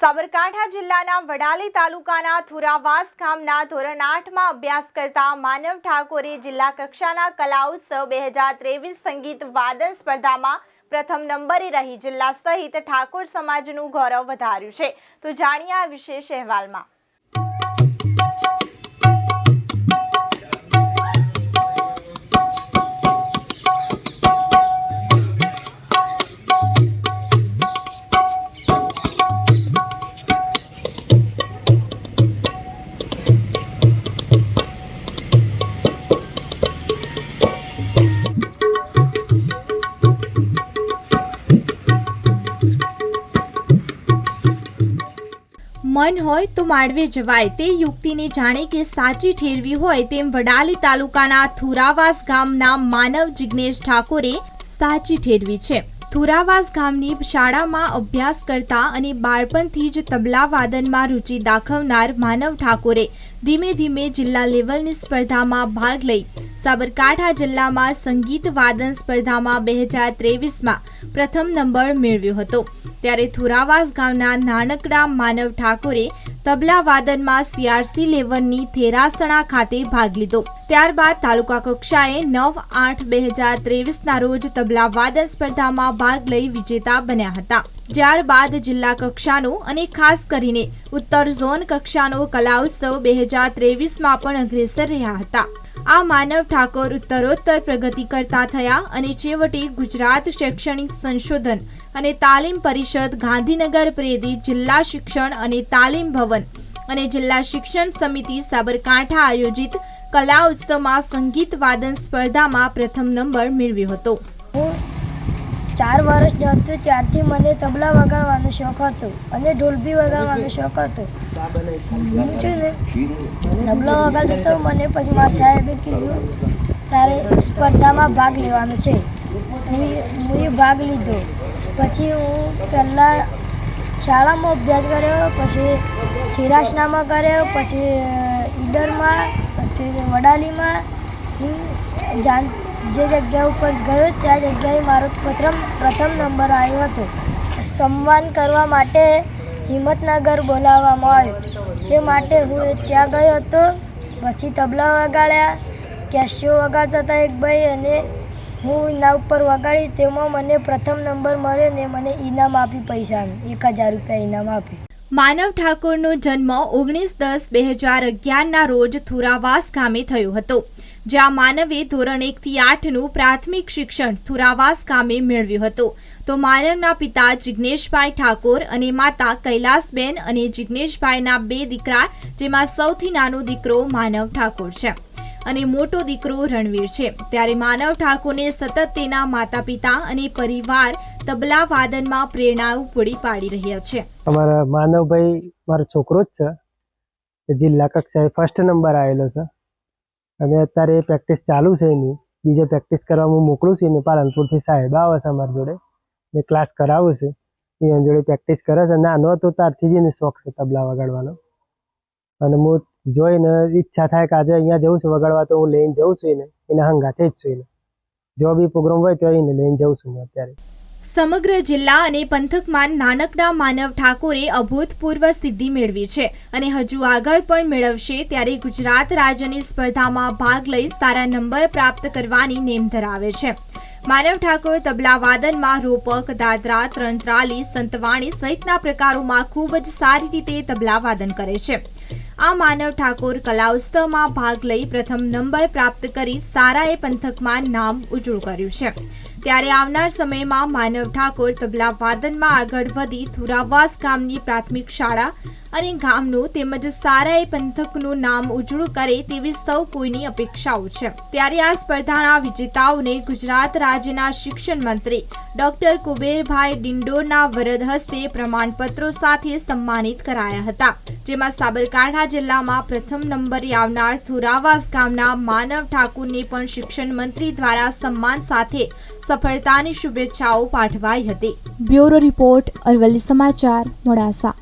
સાબરકાંઠા જિલ્લાના વડાલી તાલુકાના થુરાવાસ ગામના ધોરણ આઠમાં અભ્યાસ કરતા માનવ ઠાકોરે જિલ્લા કક્ષાના કલા ઉત્સવ બે હજાર ત્રેવીસ સંગીત વાદન સ્પર્ધામાં પ્રથમ નંબરે રહી. જિલ્લા સહિત ઠાકોર સમાજનું ગૌરવ વધાર્યું છે. તો જાણીએ આ વિશેષ અહેવાલમાં. મન હોય તો માંડવે જવાય. તે યુક્તિને જાણે કે સાચી ઠેરવી હોય તેમ વડાલી તાલુકાના થુરાવાસ ગામના માનવ જિગ્નેશ ઠાકોરે સાચી ઠેરવી છે. થુરાવાસ ગામની શાળામાં અભ્યાસ કરતા અને બાળપણથી જ તબલા વાદનમાં રુચિ દાખવનાર માનવ ઠાકોરે ધીમે ધીમે જિલ્લા લેવલની સ્પર્ધામાં ભાગ લઈ સાબરકાંઠા જિલ્લામાં સંગીત વાદન સ્પર્ધામાં બે હજાર ત્રેવીસમાં પ્રથમ નંબર મેળવ્યો હતો. ત્યારે થુરાવાસ ગામના નાનકડા માનવ ઠાકોરે તબલા વાદનમાં સીઆરસી લેવલની થેરાસણા ખાતે ભાગ લીધો. ત્યારબાદ તાલુકા કક્ષાએ નવ આઠ બે હજાર ત્રેવીસના રોજ તબલા વાદન સ્પર્ધામાં ભાગ લઈ વિજેતા બન્યા હતા. ત્યારબાદ જિલ્લા કક્ષાનો અને ખાસ કરીને ઉત્તર ઝોન કક્ષાનો કલા ઉત્સવ બે હજાર ત્રેવીસમાં પણ અગ્રેસર રહ્યા હતા. આ માનવ ઠાકોર ઉત્તરોત્તર પ્રગતિ કરતા થયા અને છેવટે ગુજરાત શૈક્ષણિક સંશોધન અને તાલીમ પરિષદ ગાંધીનગર પ્રેરિત જિલ્લા શિક્ષણ અને તાલીમ ભવન અને જિલ્લા શિક્ષણ સમિતિ સાબરકાંઠા આયોજિત કલા ઉત્સવમાં સંગીત વાદન સ્પર્ધામાં પ્રથમ નંબર મેળવ્યો હતો. ચાર વર્ષની હતો ત્યારથી મને તબલા વગાડવાનો શોખ હતો અને ઢોલબી વગાડવાનો શોખ હતો. હું છું ને તબલા વગાડતો તો મને પછી મારા સાહેબે કીધું તારે સ્પર્ધામાં ભાગ લેવાનો છે. હું હું ભાગ લીધો. પછી હું પહેલાં શાળામાં અભ્યાસ કર્યો પછી થિરાસનામાં કર્યો પછી ઈડરમાં પછી વડાલીમાં. હું જાન જે જગ્યા ઉપર ગયો, ત્યાં જગ્યાએ મારો પ્રથમ પ્રથમ નંબર આવ્યો હતો. સન્માન કરવા માટે હિંમતનગર બોલાવવામાં આવ્યું. તે માટે હું ત્યાં ગયો હતો. પછી તબલા વગાડ્યા, કેશિયો વગાડતા હતા એક ભાઈ અને હું એના ઉપર વગાડી. તેમાં મને પ્રથમ નંબર મળ્યો ને મને ઇનામ આપી પૈસા, એક હજાર રૂપિયા ઇનામ આપ્યું. માનવ ઠાકોરનો જન્મ ઓગણીસ દસ બે હજાર અગિયારના રોજ થુરાવાસ ગામે થયો હતો. જ્યાં માનવે ધોરણ એકથી આઠનું પ્રાથમિક શિક્ષણ થુરાવાસ ગામે મેળવ્યું હતું. તો માનવના પિતા જિગ્નેશભાઈ ઠાકોર અને માતા કૈલાસબેન અને જિગ્નેશભાઈના બે દીકરા, જેમાં સૌથી નાનો દીકરો માનવ ઠાકોર છે. અને મોટો દીકરો રણવીર છે. ત્યારે માનવ ઠાકોરને સતત તેના માતા પિતા અને પરિવાર તબલા વાદનમાં પ્રેરણાઓ પૂરી પાડી રહ્યા છે. અમારા માનવભાઈ, મારો છોકરો જ છે. જિલ્લા કક્ષાએ ફર્સ્ટ નંબર આવેલો છે. અને અત્યારે પ્રેક્ટિસ ચાલુ છે એની. બીજે પ્રેક્ટિસ કરવા હું મોકલું છું એને પાલનપુરથી સાહેબ આવે છે અમારી જોડે. ને ક્લાસ કરાવું છું. એ એની જોડે પ્રેક્ટિસ કરે છે. નાનો હતો ત્યારથી જ એને શોખ છે તબલા વગાડવાનો. અને હું જોઈને ઈચ્છા થાય કે આજે અહીંયા જવું છું વગાડવા, તો હું લઈને જઉં છું એને. એના હંગાથે જ છું એને. જો બી પ્રોગ્રામ હોય તો એને લઈને જઉં છું હું અત્યારે. સમગ્ર જિલ્લા અને પંથકમાં નાનકડા માનવ ઠાકોરે અભૂતપૂર્વ સિદ્ધિ મેળવી છે અને હજુ આગળ પણ મેળવશે ત્યારે ગુજરાત રાજ્યની સ્પર્ધામાં ભાગ લઈ સારા નંબર પ્રાપ્ત કરવાની નેમ ધરાવે છે. માનવ ઠાકોર તબલા વાદનમાં રોપક, દાદરા, ત્રણત્રાલી, સંતવાણી સહિતના પ્રકારોમાં ખૂબ જ સારી રીતે તબલા વાદન કરે છે. આ માનવ ઠાકોર કલા ઉત્સવમાં ભાગ લઈ પ્રથમ નંબર પ્રાપ્ત કરી સારાએ પંથકમાં નામ ઉજળું કર્યું છે. ત્યારે આવનાર સમયમાં માનવ ઠાકોર તબલા વાદનમાં આગળ વધી થુરાવાસ ગામની પ્રાથમિક શાળા અને ગામનું તેમજ સારાએ પંથકનું નામ ઉજળું કરે તેવી સૌ કોઈની અપેક્ષાઓ છે. ત્યારે આ સ્પર્ધાના વિજેતાઓને ગુજરાત રાજ્યના શિક્ષણ મંત્રી ડોક્ટર કુબેરભાઈ ડિંડોરના વરદ હસ્તે પ્રમાણપત્રો સાથે સન્માનિત કરાયા હતા. જેમાં સાબરકાંઠા જિલ્લામાં પ્રથમ નંબરે આવનાર થુરાવાસ ગામના માનવ ઠાકુરને પણ શિક્ષણ મંત્રી દ્વારા સન્માન સાથે સફળતાની શુભેચ્છાઓ પાઠવાઈ હતી. બ્યુરો રિપોર્ટ અરવલ્લી સમાચાર મોડાસા.